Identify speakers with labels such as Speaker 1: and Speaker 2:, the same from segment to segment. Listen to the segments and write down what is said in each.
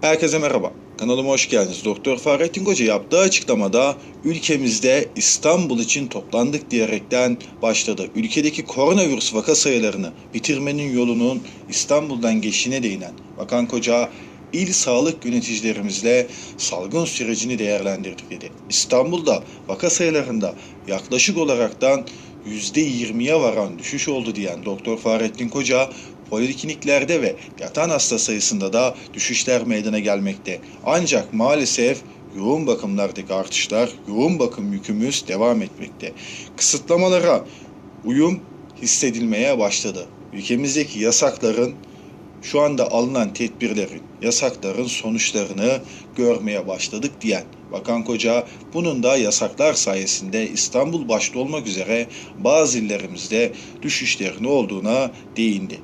Speaker 1: Herkese merhaba. Kanalıma hoş geldiniz. Doktor Fahrettin Koca yaptığı açıklamada ülkemizde İstanbul için toplandık diyerekten başladı. Ülkedeki koronavirüs vaka sayılarını bitirmenin yolunun İstanbul'dan geçtiğine değinen Bakan Koca il sağlık yöneticilerimizle salgın sürecini değerlendirdik dedi. İstanbul'da vaka sayılarında yaklaşık olaraktan %20'ye varan düşüş oldu diyen Doktor Fahrettin Koca polikliniklerde ve yatan hasta sayısında da düşüşler meydana gelmekte. Ancak maalesef yoğun bakımlardaki artışlar, yoğun bakım yükümüz devam etmekte. Kısıtlamalara uyum hissedilmeye başladı. Ülkemizdeki yasakların şu anda alınan tedbirlerin, yasakların sonuçlarını görmeye başladık diyen Bakan Koca bunun da yasaklar sayesinde İstanbul başta olmak üzere bazı illerimizde düşüşlerin olduğuna değindi.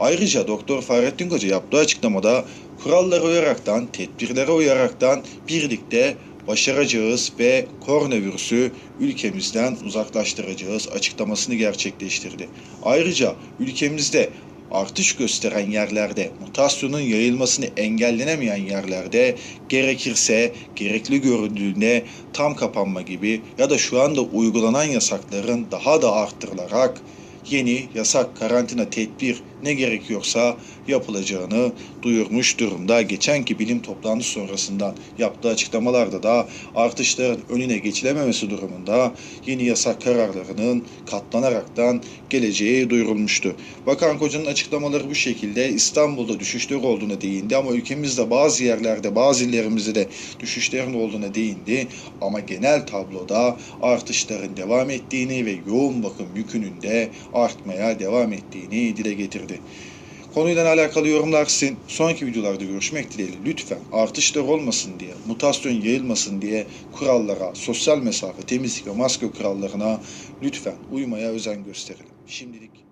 Speaker 1: Ayrıca Doktor Fahrettin Koca yaptığı açıklamada kurallara uyaraktan, tedbirlere uyaraktan birlikte başaracağız ve koronavirüsü ülkemizden uzaklaştıracağız açıklamasını gerçekleştirdi. Ayrıca ülkemizde artış gösteren yerlerde, mutasyonun yayılmasını engellenemeyen yerlerde gerekirse gerekli görüldüğünde tam kapanma gibi ya da şu anda uygulanan yasakların daha da arttırılarak yeni yasak, karantina, tedbir ne gerekiyorsa yapılacağını duyurmuş durumda. Geçenki bilim toplantısı sonrasından yaptığı açıklamalarda da artışların önüne geçilememesi durumunda yeni yasak kararlarının katlanaraktan geleceği duyurulmuştu. Bakan Koca'nın açıklamaları bu şekilde İstanbul'da düşüşler olduğuna değindi ama ülkemizde bazı yerlerde bazı illerimizde de düşüşlerin olduğuna değindi ama genel tabloda artışların devam ettiğini ve yoğun bakım yükünün de artmaya devam ettiğini dile getirdi. Konuyla alakalı yorumlar sizin. Sonraki videolarda görüşmek dileğiyle lütfen artışlar olmasın diye, mutasyon yayılmasın diye kurallara, sosyal mesafe, temizlik ve maske kurallarına lütfen uymaya özen gösterelim. Şimdilik